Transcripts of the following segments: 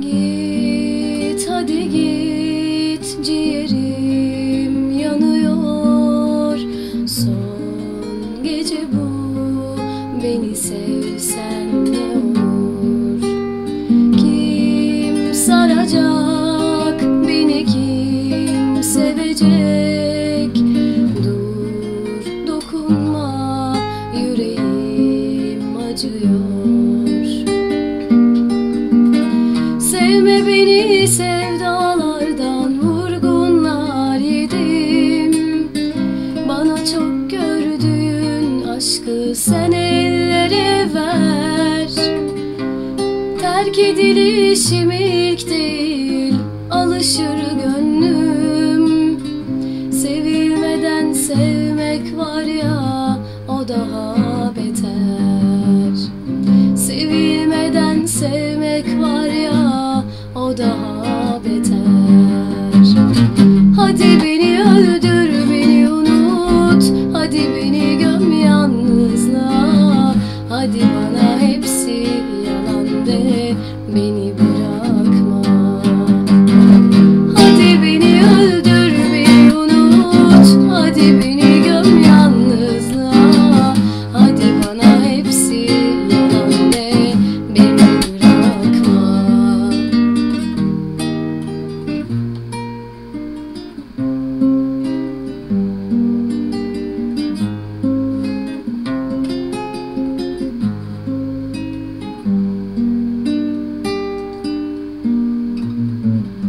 Git hadi git ciğerim yanıyor. Son gece bu beni sevsen ne olur? Kim saracak beni kim sevecek acıyor. Sevme beni sevdalardan vurgunlar yedim Bana çok gördüğün aşkı sen ellere ver. Terk edilişim ilk değil alışır gönlüm. Sevilmeden sevmek var ya o daha var ya o daha beter. Hadi beni öldür beni unut. Hadi beni göm yalnızla Hadi bana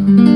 Mm-hmm.